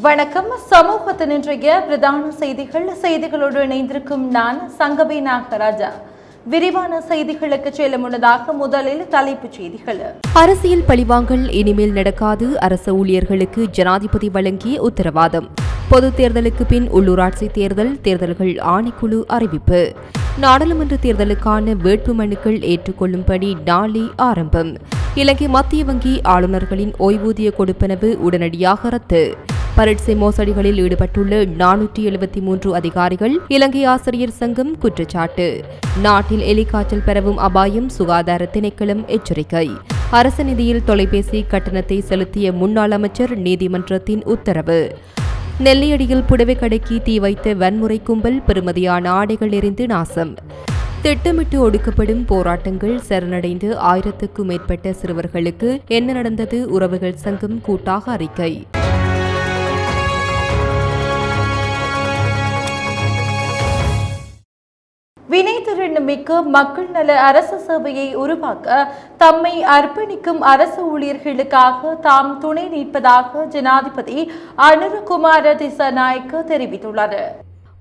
வணக்கம். சமூகத்தின் இன்றைய பிரதான செய்திகள். செய்திகளோடு இணைந்திருக்கும் நான் சங்கவி நாகராஜா. விரிவான செய்திகளுக்கு செல்ல முன்னதாக முதலில் தலைப்புச் செய்திகள். அரசியல் பழிவாங்கல் இனிமேல் நடக்காது. அரசு ஊழியர்களுக்கு ஜனாதிபதி வழங்கிய உத்தரவாதம். பொதுத் தேர்தலுக்கு பின் உள்ளூராட்சி தேர்தல் தேர்தல்கள் ஆணைக்குழு அறிவிப்பு. நாடாளுமன்ற தேர்தலுக்கான வேட்பு மனுக்கள் ஏற்றுக்கொள்ளும்படி நாளை ஆரம்பம். இலங்கை மத்திய வங்கி ஆளுநர்களின் ஓய்வூதிய கொடுப்பனவு உடனடியாக ரத்து. பரீட்சை மோசடிகளில் ஈடுபட்டுள்ள நானூற்றி எழுபத்தி மூன்று அதிகாரிகள் இலங்கை ஆசிரியர் சங்கம் குற்றச்சாட்டு. நாட்டில் எலிக்காய்ச்சல் பரவும் அபாயம் சுகாதார திணைக்களம் எச்சரிக்கை. அரசு நிதியில் தொலைபேசி கட்டணத்தை செலுத்திய முன்னாள் அமைச்சர் நீதிமன்றத்தின் உத்தரவு. நெல்லியடியில் புடவை கடைக்கு தீ வைத்த வன்முறை கும்பல் பெறுமதியான ஆடைகள் எரிந்து நாசம். திட்டமிட்டு ஒடுக்கப்படும் போராட்டங்கள் சரணடைந்து ஆயிரத்துக்கும் மேற்பட்ட சிறுவர்களுக்கு என்ன நடந்தது? உறவுகள் சங்கம் கூட்டாக அறிக்கை. வினைத்திறன் மிக்க மக்கள் நல அரசு சேவையை உருவாக்க தம்மை அர்ப்பணிக்கும் அரசு ஊழியர்களுக்காக தாம் துணை நிற்பதாக ஜனாதிபதி அனுரகுமார திசநாயக்க தெரிவித்துள்ளார்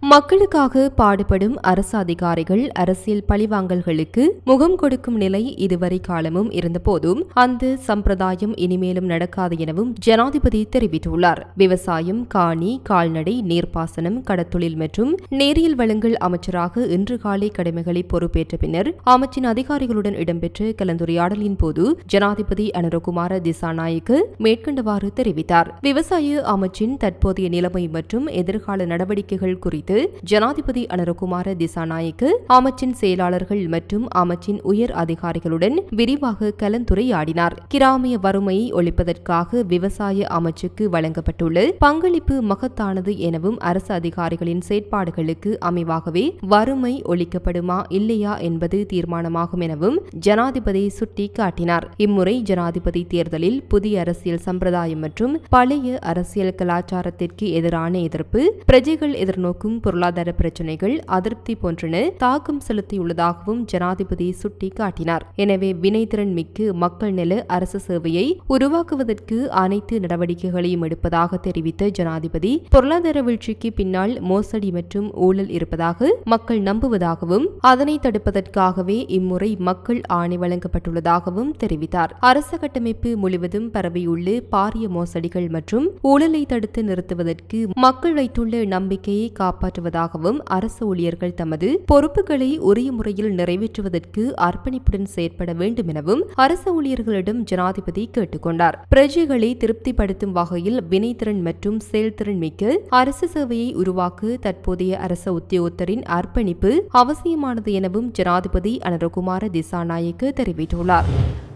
மக்களுக்காக பாடுபடும் அரசு அதிகாரிகள் அரசியல் பழிவாங்கல்களுக்கு முகம் கொடுக்கும் நிலை இதுவரை காலமும் இருந்தபோதும் அந்த சம்பிரதாயம் இனிமேலும் நடக்காது எனவும் ஜனாதிபதி தெரிவித்துள்ளார். விவசாயம் காணி கால்நடை நீர்ப்பாசனம் கடத்தொழில் மற்றும் நேரியல் வளங்கள் அமைச்சராக இன்று காலை கடமைகளை பொறுப்பேற்ற பின்னர் அமைச்சின் அதிகாரிகளுடன் இடம்பெற்ற கலந்துரையாடலின் போது ஜனாதிபதி அனுரகுமார திசாநாயக்கு மேற்கண்டவாறு தெரிவித்தார். விவசாய அமைச்சின் தற்போதைய நிலைமை மற்றும் எதிர்கால நடவடிக்கைகள் குறித்து குறித்து ஜனாதிபதி அனுரகுமார திசாநாயக்கு அமைச்சின் செயலாளர்கள் மற்றும் அமைச்சின் உயர் அதிகாரிகளுடன் விரிவாக கலந்துரையாடினார். கிராமிய வறுமையை ஒழிப்பதற்காக விவசாய அமைச்சுக்கு வழங்கப்பட்டுள்ள பங்களிப்பு மகத்தானது எனவும் அரசு அதிகாரிகளின் செயற்பாடுகளுக்கு அமைவாகவே வறுமை ஒழிக்கப்படுமா இல்லையா என்பது தீர்மானமாகும் எனவும் ஜனாதிபதி சுட்டிக்காட்டினார். இம்முறை ஜனாதிபதி தேர்தலில் புதிய அரசியல் சம்பிரதாயம் மற்றும் பழைய அரசியல் கலாச்சாரத்திற்கு எதிரான எதிர்ப்பு பிரஜைகள் எதிர்நோக்கும் பொருளாதார பிரச்சினைகள் அதிருப்தி போன்றன தாக்கம் செலுத்தியுள்ளதாகவும் ஜனாதிபதி சுட்டிக்காட்டினார். எனவே வினைத்திறன் மிக்கு மக்கள் நல அரசு சேவையை உருவாக்குவதற்கு அனைத்து நடவடிக்கைகளையும் எடுப்பதாக தெரிவித்த ஜனாதிபதி பொருளாதார வீழ்ச்சிக்கு பின்னால் மோசடி மற்றும் ஊழல் இருப்பதாக மக்கள் நம்புவதாகவும் அதனை தடுப்பதற்காகவே இம்முறை மக்கள் ஆணை வழங்கப்பட்டுள்ளதாகவும் தெரிவித்தார். அரச கட்டமைப்பு முழுவதும் பரவியுள்ள பாரிய மோசடிகள் மற்றும் ஊழலை தடுத்து நிறுத்துவதற்கு மக்கள் வைத்துள்ள நம்பிக்கையை காப்பாற்றுவதாகவும் அரசு ஊழியர்கள் தமது பொறுப்புகளை உரிய முறையில் நிறைவேற்றுவதற்கு அர்ப்பணிப்புடன் செயற்பட வேண்டும் எனவும் அரசு ஊழியர்களிடம் ஜனாதிபதி கேட்டுக்கொண்டார். பிரஜைகளை திருப்திப்படுத்தும் வகையில் வினைத்திறன் மற்றும் செயல்திறன் மிக்க அரசு சேவையை உருவாக்க தற்போதைய அரச உத்தியோகத்தரின் அர்ப்பணிப்பு அவசியமானது எனவும் ஜனாதிபதி அனரகுமார திசாநாயக்கு தெரிவித்துள்ளார்.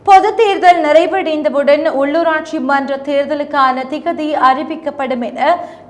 பொது தேர்தல் நிறைவடைந்தவுடன் உள்ளூராட்சி மன்ற தேர்தலுக்கான திகதி அறிவிக்கப்படும் என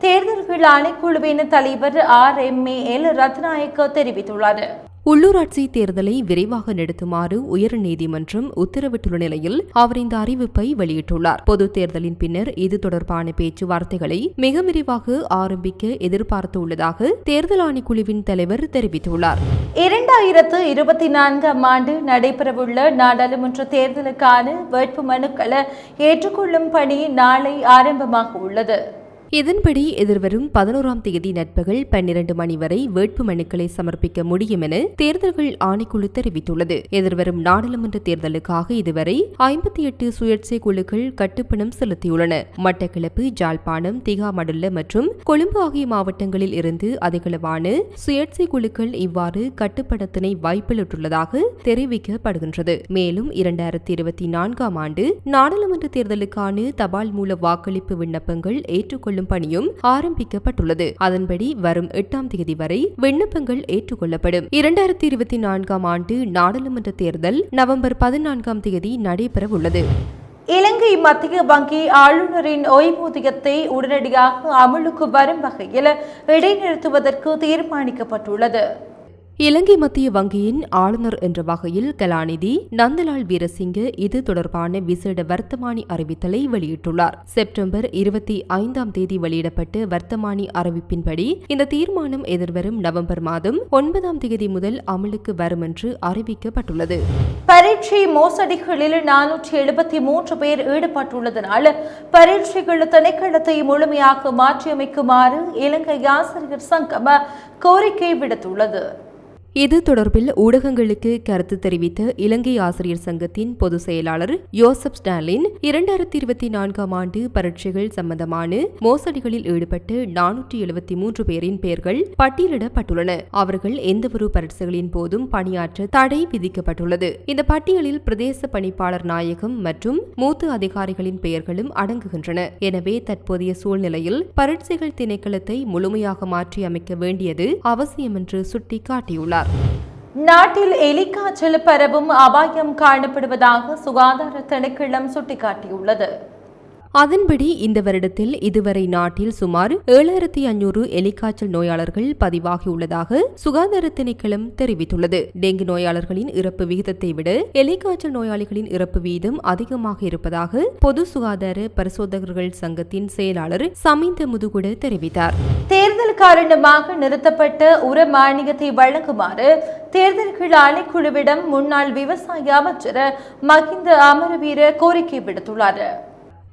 தேர்தல்கள் ஆணைக்குழுவின் தலைவர் R M A L Rathnayake தெரிவித்துள்ளார். உள்ளூராட்சி தேர்தலை விரைவாக நடத்துமாறு உயர்நீதிமன்றம் உத்தரவிட்டுள்ள நிலையில் அவர் இந்த அறிவிப்பை வெளியிட்டுள்ளார். பொது தேர்தலின் பின்னர் இது தொடர்பான பேச்சுவார்த்தைகளை மிக விரிவாக ஆரம்பிக்க எதிர்பார்த்துள்ளதாக தேர்தல் ஆணைக்குழுவின் தலைவர் தெரிவித்துள்ளார். இரண்டாயிரத்து இருபத்தி நான்காம் ஆண்டு நடைபெறவுள்ள நாடாளுமன்ற தேர்தலுக்கான வேட்பு மனுக்களை ஏற்றுக்கொள்ளும் பணி நாளை ஆரம்பமாக உள்ளது. இதன்படி எதிர்வரும் பதினோராம் தேதி நண்பகல் பன்னிரண்டு மணி வரை வேட்பு மனுக்களை சமர்ப்பிக்க முடியும் என தேர்தல்கள் ஆணைக்குழு தெரிவித்துள்ளது. எதிர்வரும் நாடாளுமன்ற தேர்தலுக்காக இதுவரை ஐம்பத்தி எட்டு சுயேட்சை குழுக்கள் கட்டுப்பணம் செலுத்தியுள்ளன. மட்டக்களப்பு ஜாழ்ப்பாணம் திகாமடுல்ல மற்றும் கொழும்பு ஆகிய மாவட்டங்களில் இருந்து அதிகளவான சுயேட்சை குழுக்கள் இவ்வாறு கட்டுப்பணத்தினை வாய்ப்பிலிட்டுள்ளதாக தெரிவிக்கப்படுகின்றது. மேலும் இரண்டாயிரத்தி இருபத்தி நான்காம் ஆண்டு நாடாளுமன்ற தேர்தலுக்கான தபால் மூல வாக்களிப்பு விண்ணப்பங்கள் ஏற்றுக்கொள்ளும் கொள்ளும் பணியும் ஆரம்பிக்கப்பட்டுள்ளது. அதன்படி வரும் எட்டாம் தேதி வரை விண்ணப்பங்கள் ஏற்றுக்கொள்ளப்படும். இரண்டாயிரத்தி இருபத்தி நான்காம் ஆண்டு நாடாளுமன்ற தேர்தல் நவம்பர் பதினான்காம் தேதி நடைபெறவுள்ளது. இலங்கை மத்திய வங்கி ஆளுநரின் ஓய்வூதியத்தை உடனடியாக அமலுக்கு வரும் வகையில் இடைநிறுத்துவதற்கு தீர்மானிக்கப்பட்டுள்ளது. இலங்கை மத்திய வங்கியின் ஆளுநர் என்ற வகையில் கலாநிதி நந்தலால் வீரசிங்க இது தொடர்பான விசேட வர்த்தமானி அறிவித்தலை வெளியிட்டுள்ளார். செப்டம்பர் இருபத்தி ஐந்தாம் தேதி வெளியிடப்பட்ட வர்த்தமானி அறிவிப்பின்படி இந்த தீர்மானம் எதிர்வரும் நவம்பர் மாதம் ஒன்பதாம் தேதி முதல் அமலுக்கு வரும் என்று அறிவிக்கப்பட்டுள்ளது. பரீட்சை மோசடிகளில் நானூற்றி எழுபத்தி மூன்று பேர் ஈடுபட்டுள்ளதனால் பரீட்சைகள் திணைக்களத்தை முழுமையாக மாற்றியமைக்குமாறு இலங்கை ஆசிரியர் சங்கம் கோரிக்கை விடுத்துள்ளது. இது தொடர்பில் ஊடகங்களுக்கு கருத்து தெரிவித்த இலங்கை ஆசிரியர் சங்கத்தின் பொதுச் செயலாளர் யோசப் ஸ்டாலின் இரண்டாயிரத்தி இருபத்தி நான்காம் ஆண்டு பரீட்சைகள் சம்பந்தமான மோசடிகளில் ஈடுபட்டு நானூற்றி எழுபத்தி மூன்று பேரின் பெயர்கள் பட்டியலிடப்பட்டுள்ளன. அவர்கள் எந்தவொரு பரீட்சைகளின் போதும் பணியாற்ற தடை விதிக்கப்பட்டுள்ளது. இந்த பட்டியலில் பிரதேச பணிப்பாளர் நாயகம் மற்றும் மூத்த அதிகாரிகளின் பெயர்களும் அடங்குகின்றன. எனவே தற்போதைய சூழ்நிலையில் பரீட்சைகள் திணைக்களத்தை முழுமையாக மாற்றி அமைக்க வேண்டியது அவசியம் என்று சுட்டிக்காட்டியுள்ளார். நாட்டில் எலிக்காய்ச்சல் பரவும் அபாயம் காணப்படுவதாக சுகாதார திணைக்களம் சுட்டிக்காட்டியுள்ளது. அதன்படி இந்த வருடத்தில் இதுவரை நாட்டில் சுமார் ஏழாயிரத்தி ஐநூறு எலிக்காய்ச்சல் நோயாளர்கள் பதிவாகியுள்ளதாக சுகாதார திணைக்களம் தெரிவித்துள்ளது. டெங்கு நோயாளர்களின் இறப்பு விகிதத்தை விட எலிக்காய்ச்சல் நோயாளிகளின் இறப்பு வீதம் அதிகமாக இருப்பதாக பொது சுகாதார பரிசோதகர்கள் சங்கத்தின் செயலாளர் சமிந்த முதுகுட தெரிவித்தார். காரணமாக நிறுத்தப்பட்ட உர மானியத்தை வழங்குமாறு தேர்தல்கள் ஆணைக்குழுவிடம் முன்னாள் விவசாய அமைச்சர் மகிந்த அமரவீர கோரிக்கை விடுத்துள்ளார்.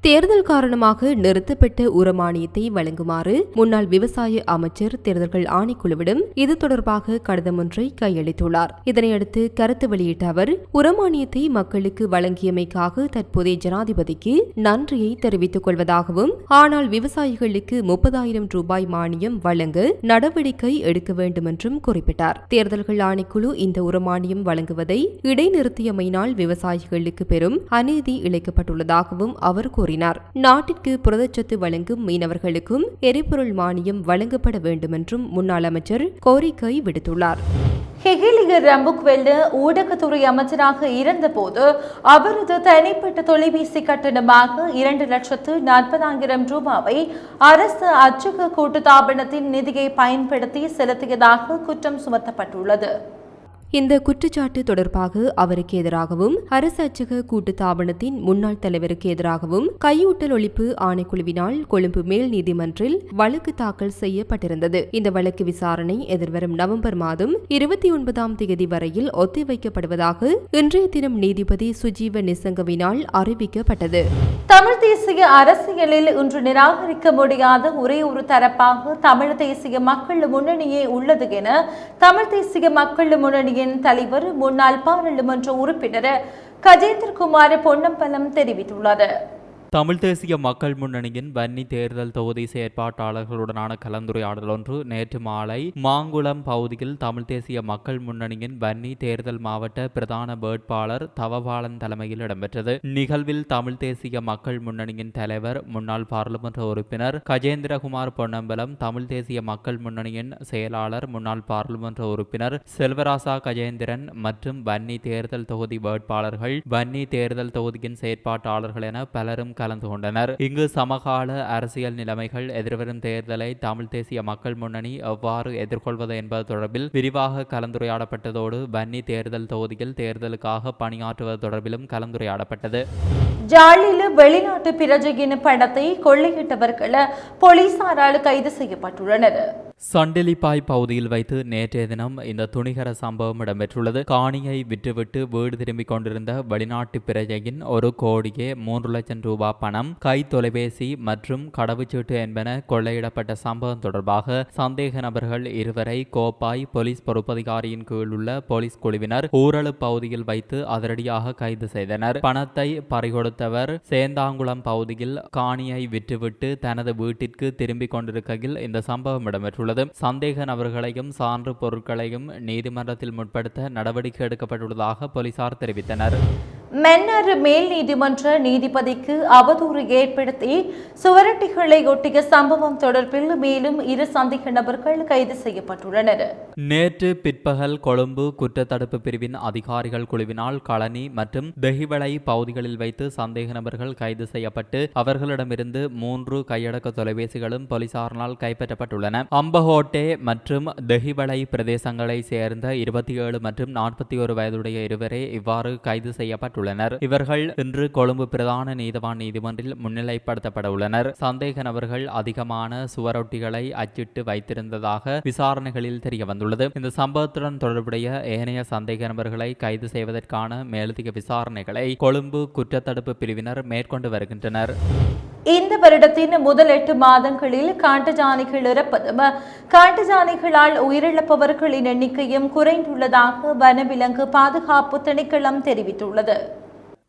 தேர்தல் காரணமாக நிறுத்தப்பட்ட உரமானியத்தை வழங்குமாறு முன்னாள் விவசாய அமைச்சர் தேர்தல்கள் ஆணைக்குழுவிடம் இது தொடர்பாக கடிதம் ஒன்றை கையளித்துள்ளார். இதனையடுத்து கருத்து வெளியிட்ட அவர் உரமானியத்தை மக்களுக்கு வழங்கியமைக்காக தற்போதைய ஜனாதிபதிக்கு நன்றியை தெரிவித்துக் கொள்வதாகவும் ஆனால் விவசாயிகளுக்கு முப்பதாயிரம் ரூபாய் மானியம் வழங்க நடவடிக்கை எடுக்க வேண்டும் என்றும் குறிப்பிட்டார். தேர்தல்கள் ஆணைக்குழு இந்த உரமானியம் வழங்குவதை இடைநிறுத்தியமையினால் விவசாயிகளுக்கு பெரும் அநீதி இழைக்கப்பட்டுள்ளதாகவும் அவர் கூறினார் நாட்டிற்கு புரதச்சத்து வழங்கும் மீனவர்களுக்கும் எரிபொருள் மானியம் வழங்கப்பட வேண்டும் என்றும் முன்னாள் அமைச்சர் கோரிக்கை விடுத்துள்ளார். ஹெகிலிய ரம்புக்வெல்டு ஊடகத்துறை அமைச்சராக இருந்தபோது அவரது தனிப்பட்ட தொலைபேசி கட்டணமாக இரண்டு லட்சத்து நாற்பதாயிரம் ரூபாவை அரசு அச்சக கூட்டுத்தாபனத்தின் நிதியை பயன்படுத்தி செலுத்தியதாக குற்றம் சுமத்தப்பட்டுள்ளது. இந்த குற்றச்சாட்டு தொடர்பாக அவருக்கு எதிராகவும் அரசு அச்சக கூட்டு தாபனத்தின் முன்னாள் தலைவருக்கு எதிராகவும் கையூட்டல் ஒழிப்பு ஆணைக்குழுவினால் கொழும்பு மேல் நீதிமன்றில் வழக்கு தாக்கல் செய்யப்பட்டிருந்தது. இந்த வழக்கு விசாரணை எதிர்வரும் நவம்பர் மாதம் இருபத்தி ஒன்பதாம் தேதி வரையில் ஒத்திவைக்கப்படுவதாக இன்றைய தினம் நீதிபதி சுஜீவ நிசங்கவினால் அறிவிக்கப்பட்டது. தமிழ் தேசிய அரசியலில் இன்று நிராகரிக்க முடியாத ஒரே ஒரு தரப்பாக தமிழ் தேசிய மக்கள் முன்னணியே உள்ளது என தமிழ் தேசிய மக்கள் முன்னணி கட்சியின் தலைவர் முன்னாள் பாராளுமன்ற உறுப்பினர் கஜேந்திரகுமார் பொன்னம்பலம் தெரிவித்துள்ளார் தமிழ் தேசிய மக்கள் முன்னணியின் வன்னி தேர்தல் தொகுதி செயற்பாட்டாளர்களுடனான கலந்துரையாடல் ஒன்று நேற்று மாலை மாங்குளம் பகுதியில் தமிழ் தேசிய மக்கள் முன்னணியின் வன்னி தேர்தல் மாவட்ட பிரதான வேட்பாளர் தவபாலன் தலைமையில் இடம்பெற்றது. நிகழ்வில் தமிழ் தேசிய மக்கள் முன்னணியின் தலைவர் முன்னாள் பாராளுமன்ற உறுப்பினர் கஜேந்திரகுமார் பொன்னம்பலம் தமிழ் தேசிய மக்கள் முன்னணியின் செயலாளர் முன்னாள் பாராளுமன்ற உறுப்பினர் செல்வராசா கஜேந்திரன் மற்றும் வன்னி தேர்தல் தொகுதி வேட்பாளர்கள். வன்னி தேர்தல் தொகுதியின் செயற்பாட்டாளர்கள் என பலரும் கலந்து கொண்டனர் இங்கு சமகால அரசியல் நிலைமைகள் எதிர்வரும் தேர்தலை தமிழ் தேசிய மக்கள் முன்னணி எவ்வாறு எதிர்கொள்வது என்பது தொடர்பில் விரிவாக கலந்துரையாடப்பட்டதோடு வன்னி தேர்தல் தொகுதியில் தேர்தலுக்காக பணியாற்றுவது தொடர்பிலும் கலந்துரையாடப்பட்டது. ஜாலில் வெளிநாட்டு பிரஜையின் பணத்தை கொள்ளையிட்டவர்கள் போலீசாரால் கைது செய்யப்பட்டுள்ளனர். சண்டிலிப்பாய் பகுதியில் வைத்து நேற்றைய தினம் இந்த துணிகர சம்பவம் இடம்பெற்றுள்ளது. காணியை விற்றுவிட்டு வீடு திரும்பிக் கொண்டிருந்த வெளிநாட்டு பிரஜையின் ஒரு கோடியே மூன்று லட்சம் ரூபாய் பணம் கை தொலைபேசி மற்றும் கடவுச்சீட்டு என்பன கொள்ளையிடப்பட்ட சம்பவம் தொடர்பாக சந்தேக நபர்கள் இருவரை கோப்பாய் போலீஸ் பொறுப்பதிகாரியின் கீழ் உள்ள போலீஸ் குழுவினர் ஊரலு பகுதியில் வைத்து அதிரடியாக கைது செய்தனர். பணத்தை பறிகொடுத்தவர் சேந்தாங்குளம் பகுதியில் காணியை விற்றுவிட்டு தனது வீட்டிற்கு திரும்பிக் கொண்டிருக்கையில் இந்த சம்பவம் இடம்பெற்றுள்ளது. சந்தேக நபர்களையும் சான்று பொருட்களையும் நீதிமன்றத்தில் முற்படுத்த நடவடிக்கை எடுக்கப்பட்டுள்ளதாக போலீசார் தெரிவித்தனர். மென்னர் மேல் நீதிமன்ற நீதிபதிக்கு அவதூறு ஏற்படுத்தி சுவரட்டிகளை ஒட்டிய சம்பவம் தொடர்பில் மேலும் இரு சந்தேக நபர்கள் கைது செய்யப்பட்டுள்ளனர். நேற்று பிற்பகல் கொழும்பு குற்றத்தடுப்பு பிரிவின் அதிகாரிகள் குழுவினால் களனி மற்றும் தெஹிவளை பகுதிகளில் வைத்து சந்தேக நபர்கள் கைது செய்யப்பட்டு அவர்களிடமிருந்து மூன்று கையடக்க தொலைபேசிகளும் போலீசாரினால் கைப்பற்றப்பட்டுள்ளன. அம்பஹோட்டே மற்றும் தெஹிவளை பிரதேசங்களை சேர்ந்த இருபத்தி ஏழு மற்றும் நாற்பத்தி ஒரு வயதுடைய இருவரே இவ்வாறு கைது செய்யப்பட்டு செய்யப்பட்டுள்ளனர் இவர்கள் இன்று கொழும்பு பிரதான நீதவான் நீதிமன்றில் முன்னிலைப்படுத்தப்பட உள்ளனர். சந்தேக நபர்கள் அதிகமான சுவரொட்டிகளை அச்சிட்டு வைத்திருந்ததாக விசாரணைகளில் தெரிய வந்துள்ளது இந்த சம்பவத்துடன் தொடர்புடைய ஏனைய சந்தேக நபர்களை கைது செய்வதற்கான மேலதிக விசாரணைகளை கொழும்பு குற்றத்தடுப்பு பிரிவினர் மேற்கொண்டு வருகின்றனர். இந்த வருடத்தின் முதல் எட்டு மாதங்களில் காட்டுஜானைகள் இறப்பதும் காட்டுஜானைகளால் உயிரிழப்பவர்களின் எண்ணிக்கையும் குறைந்துள்ளதாக வனவிலங்கு பாதுகாப்பு திணைக்களம் தெரிவித்துள்ளது.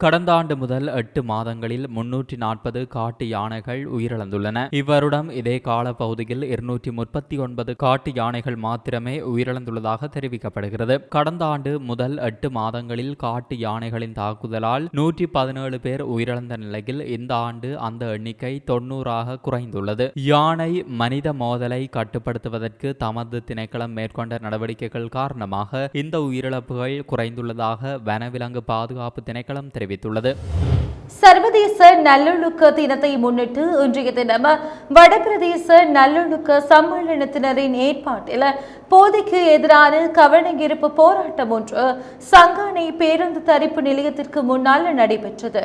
கடந்த ஆண்டு முதல் எட்டு மாதங்களில் முன்னூற்றி நாற்பது காட்டு யானைகள் உயிரிழந்துள்ளன. இவ்வருடம் இதே கால பகுதியில் இருநூற்றி முப்பத்தி ஒன்பது காட்டு யானைகள் மாத்திரமே உயிரிழந்துள்ளதாக தெரிவிக்கப்படுகிறது. கடந்த ஆண்டு முதல் எட்டு மாதங்களில் காட்டு யானைகளின் தாக்குதலால் நூற்றி பதினேழு பேர் உயிரிழந்த நிலையில் இந்த ஆண்டு அந்த எண்ணிக்கை தொன்னூறாக குறைந்துள்ளது. யானை மனித மோதலை கட்டுப்படுத்துவதற்கு தமது திணைக்களம் மேற்கொண்ட நடவடிக்கைகள் காரணமாக இந்த உயிரிழப்புகள் குறைந்துள்ளதாக வனவிலங்கு பாதுகாப்பு திணைக்களம் தெரிவித்துள்ளது. சர்வதேச நல்லொழுக்க தினத்தை முன்னிட்டு இன்றைய தினம் வடபிரதேச நல்லொழுக்க சம்மேளனத்தினரின் ஏற்பாட்டில் போதைக்கு எதிரான கவனஈர்ப்பு போராட்டம் ஒன்று சங்கானை பேருந்து தரிப்பு நிலையத்திற்கு முன்னால் நடைபெற்றது.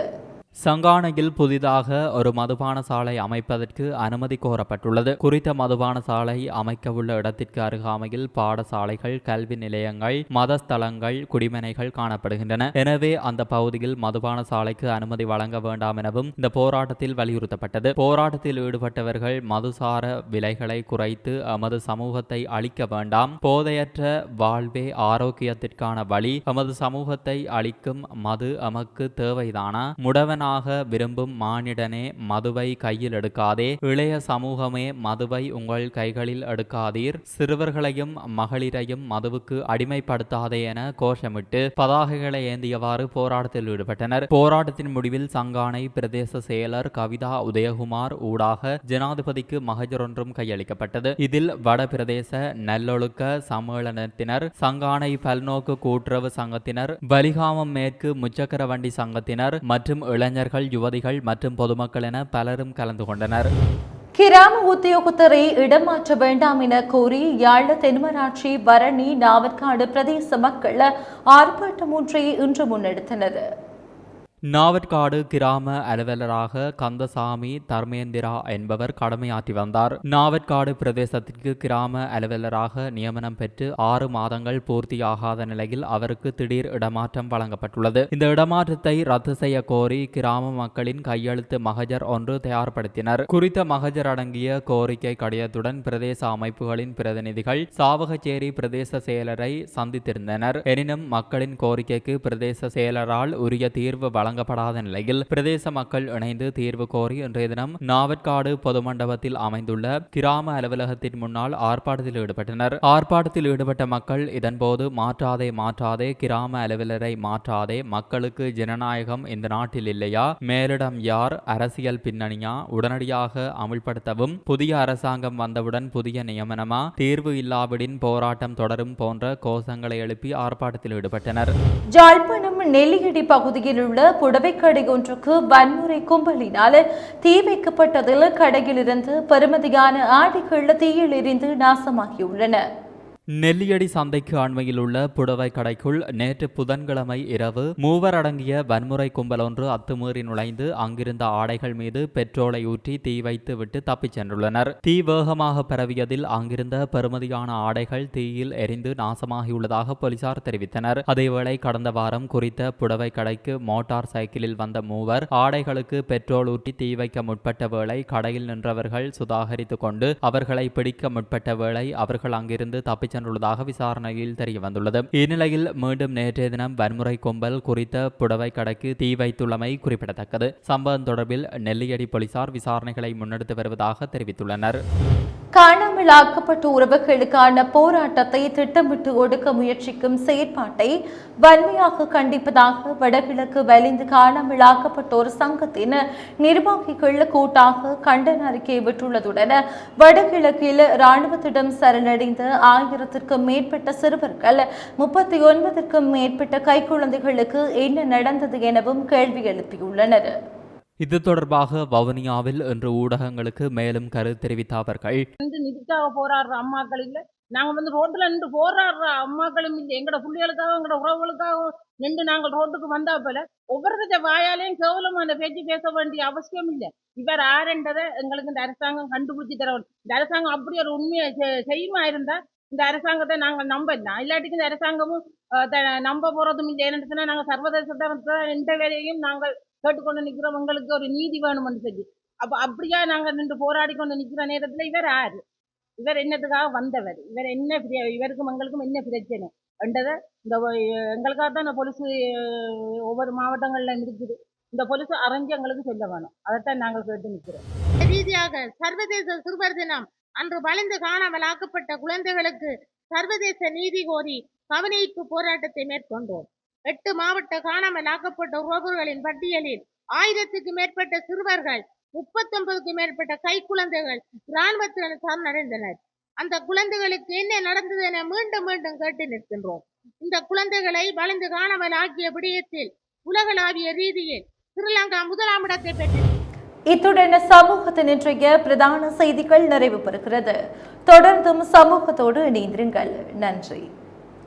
சங்கானையில் புதிதாக ஒரு மதுபான சாலை அமைப்பதற்கு அனுமதி கோரப்பட்டுள்ளது. குறித்த மதுபான சாலை அமைக்கவுள்ள இடத்திற்கு அருகாமையில் பாடசாலைகள் கல்வி நிலையங்கள் மதஸ்தலங்கள் குடிமனைகள் காணப்படுகின்றன. எனவே அந்த பகுதியில் மதுபான சாலைக்கு அனுமதி வழங்க வேண்டாம் எனவும் இந்த போராட்டத்தில் வலியுறுத்தப்பட்டது. போராட்டத்தில் ஈடுபட்டவர்கள் மதுசார விலைகளை குறைத்து எமது சமூகத்தை அழிக்க வேண்டாம். போதையற்ற வாழ்வே ஆரோக்கியத்திற்கான வழி. எமது சமூகத்தை அழிக்கும் மது எமக்கு தேவைதானா? முடவன் மகனாக விரும்பும் மானிடனே மதுவை கையில் எடுக்காதே இளைய சமூகமே மதுவை உங்கள் கைகளில் எடுக்காதீர். சிறுவர்களையும் மகளிரையும் மதுவுக்கு அடிமைப்படுத்தாதே என கோஷமிட்டு பதாகைகளை ஏந்தியவாறு போராட்டத்தில் ஈடுபட்டனர். போராட்டத்தின் முடிவில் சங்கானை பிரதேச செயலர் கவிதா உதயகுமார் ஊடாக ஜனாதிபதிக்கு மகஜர் ஒன்றும் கையளிக்கப்பட்டது. இதில் வட பிரதேச நல்லொழுக்க சம்மேளனத்தினர் சங்கானை பல்நோக்கு கூட்டுறவு சங்கத்தினர் வலிகாமம் மேற்கு முச்சக்கர வண்டி சங்கத்தினர் மற்றும் இளைஞர்கள் யுவதிகள் மற்றும் பொதுமக்கள் என பலரும் கலந்து கொண்டனர். கிராம உத்தியோகத்தரை இடமாற்ற வேண்டாம் என கோரி யாழ் தென்மராட்சி பரணி நாவற்காடு பிரதேச மக்கள் ஆர்ப்பாட்டம் ஒன்றை இன்று முன்னெடுத்தனர். நாவற்காடு கிராம அலுவலராக கந்தசாமி தர்மேந்திரா என்பவர் கடமையாற்றி வந்தார். நாவற்காடு பிரதேசத்திற்கு கிராம அலுவலராக நியமனம் பெற்று ஆறு மாதங்கள் பூர்த்தியாகாத நிலையில் அவருக்கு திடீர் இடமாற்றம் வழங்கப்பட்டுள்ளது. இந்த இடமாற்றத்தை ரத்து செய்ய கோரி கிராம மக்களின் கையெழுத்து மகஜர் ஒன்று தயார்படுத்தினர். குறித்த மகஜர் அடங்கிய கோரிக்கை கடிதத்துடன் பிரதேச அமைப்புகளின் பிரதிநிதிகள் சாவகச்சேரி பிரதேச செயலரை சந்தித்திருந்தனர். எனினும் மக்களின் கோரிக்கைக்கு பிரதேச செயலரால் உரிய தீர்வு வழங்க வழங்கப்படாத நிலையில் பிரதேச மக்கள் இணைந்து தீர்வு கோரி இன்றைய தினம் நாவற்காடு பொதுமண்டபத்தில் அமைந்துள்ள கிராம அலுவலகத்தின் முன்னால் ஆர்ப்பாட்டத்தில் ஈடுபட்டனர். ஆர்ப்பாட்டத்தில் ஈடுபட்ட மக்கள் இதன்போது மாற்றாதே மாற்றாதே கிராம அலுவலரை மாற்றாதே மக்களுக்கு ஜனநாயகம் இந்த நாட்டில் இல்லையா? மேலிடம் யார்? அரசியல் பின்னணியா? உடனடியாக அமுல்படுத்தவும் புதிய அரசாங்கம் வந்தவுடன் புதிய நியமனமா? தீர்வு இல்லாவிடின் போராட்டம் தொடரும் போன்ற கோஷங்களை எழுப்பி ஆர்ப்பாட்டத்தில் ஈடுபட்டனர். ஜாழ்ப்பாணம் நெல்லியடி பகுதியில் உள்ள புடவைக்கடை ஒன்றுக்கு வன்முறை கும்பலினால் தீ வைக்கப்பட்டதில் கடையிலிருந்து பெருமதியான ஆடைகள் தீயில் எரிந்து நாசமாகியுள்ளன. நெல்லியடி சந்தைக்கு அண்மையில் உள்ள புடவை கடைக்குள் நேற்று புதன்கிழமை இரவு மூவர் அடங்கிய வன்முறை கும்பல் ஒன்று அத்துமீறி நுழைந்து அங்கிருந்த ஆடைகள் மீது பெட்ரோலை ஊற்றி தீ வைத்து விட்டு தப்பிச் சென்றுள்ளனர். தீ வேகமாக பரவியதில் அங்கிருந்த பெறுமதியான ஆடைகள் தீயில் எரிந்து நாசமாகியுள்ளதாக போலீசார் தெரிவித்தனர். அதேவேளை கடந்த வாரம் குறித்த புடவை கடைக்கு மோட்டார் சைக்கிளில் வந்த மூவர் ஆடைகளுக்கு பெட்ரோல் ஊற்றி தீ வைக்க முற்பட்ட வேளை கடையில் நின்றவர்கள் சுதாகரித்துக் கொண்டு அவர்களை பிடிக்க முற்பட்ட வேளை அவர்கள் அங்கிருந்து தப்பிச் சென்றுள்ளதாக விசாரணையில் தெரிய வந்துள்ளது இந்நிலையில் மீண்டும் நேற்றைய தினம் வன்முறை கும்பல் குறித்த புடவை கடைக்கு தீ வைத்துள்ளமை குறிப்பிடத்தக்கது. சம்பவம் தொடர்பில் நெல்லியடி போலீசார் விசாரணைகளை முன்னெடுத்து வருவதாக தெரிவித்துள்ளனர். காணாமல் ஆக்கப்பட்ட உறவுகளுக்கான போராட்டத்தை திட்டமிட்டு ஒடுக்க முயற்சிக்கும் செயற்பாட்டை வன்மையாக கண்டிப்பதாக வடகிழக்கு வலிந்து காணாமல் ஆக்கப்பட்டோர் சங்கத்தின் நிர்வாகிகள் கூட்டாக கண்டன அறிக்கை விட்டுள்ளதுடன் வடகிழக்கில் இராணுவத்திடம் சரணடைந்த ஆயிரத்திற்கும் மேற்பட்ட சிறுவர்கள் முப்பத்தி ஒன்பதற்கும் மேற்பட்ட கைக்குழந்தைகளுக்கு என்ன நடந்தது எனவும் கேள்வி எழுப்பியுள்ளனர். இது தொடர்பாக வவுனியாவில் இன்று ஊடகங்களுக்கு மேலும் கருத்து தெரிவித்த அவர்கள் வந்து நிதிக்காக போராடுற அம்மாக்கள் இல்ல. நாங்க வந்து ரோட்ல நின்று போராடுற அம்மாக்களும் இல்லை. எங்கட பிள்ளைகளுக்காக எங்கட உறவுகளுக்காக நின்று நாங்கள் ரோட்டுக்கு வந்தா போல ஒவ்வொருத்த வாயாலையும் கேவலம் அந்த பேச்சு பேச வேண்டிய அவசியம் இல்லை. இவர் ஆரண்டதை எங்களுக்கு இந்த அரசாங்கம் கண்டுபிடிச்சு தர இந்த அரசாங்கம் அப்படி ஒரு உண்மையை செய்யுமா இருந்தா இந்த அரசாங்கத்தை நாங்கள் நம்பலாம் இல்லாட்டிக்கு இந்த அரசாங்கமும் த- நம்ப போறதும் இல்லை. ஏன்னு சொன்னா நாங்கள் சர்வதேச எந்த வேலையையும் நாங்கள் கேட்டுக்கொண்டு நிற்கிறோம் உங்களுக்கு ஒரு நீதி வேணும்னு சொல்லி. அப்போ அப்படியா நாங்கள் நின்று போராடி கொண்டு நிற்கிற நேரத்தில் இவர் யாரு? இவர் என்னத்துக்காக வந்தவர்? இவர் என்ன பிரிய- இவருக்கும் எங்களுக்கும் என்ன பிரச்சனை? என்றதை இந்த எங்களுக்காக தான் இந்த பொலிசு ஒவ்வொரு மாவட்டங்களில் இருக்குது. இந்த பொலிசு அரைஞ்சு எங்களுக்கு சொல்ல வேணும். அதைத்தான் நாங்கள் கேட்டு நிற்கிறோம் ரீதியாக சர்வதேச சிறுவர் தினம் அன்று வளைந்து காணாமல் ஆக்கப்பட்ட குழந்தைகளுக்கு சர்வதேச நீதி கோரி கவனிப்பு போராட்டத்தை மேற்கொண்டோம். எட்டு மாவட்ட காணாமல் ஆக்கப்பட்ட உறவுகளின் பட்டியலில் ஆயிரத்துக்கு மேற்பட்ட சிறுவர்கள் முப்பத்தொன்பதுக்கு மேற்பட்ட கைக்குழந்தைகள் இராணுவத்தினர் சரணடைந்தனர் அந்த குழந்தைகளுக்கு என்ன நடந்தது என மீண்டும் மீண்டும் கேட்டு நிற்கின்றோம். இந்த குழந்தைகளை வளைந்து காணாமல் ஆக்கிய விடயத்தில் உலகளாவிய ரீதியில் ஸ்ரீலங்கா முதலாம் இடத்தை பெற்று இத்துடன் சமூகத்தின் இன்றைய பிரதான செய்திகள் நிறைவு பெறுகிறது தொடர்ந்தும் சமூகத்தோடு இணைந்திருங்கள். நன்றி.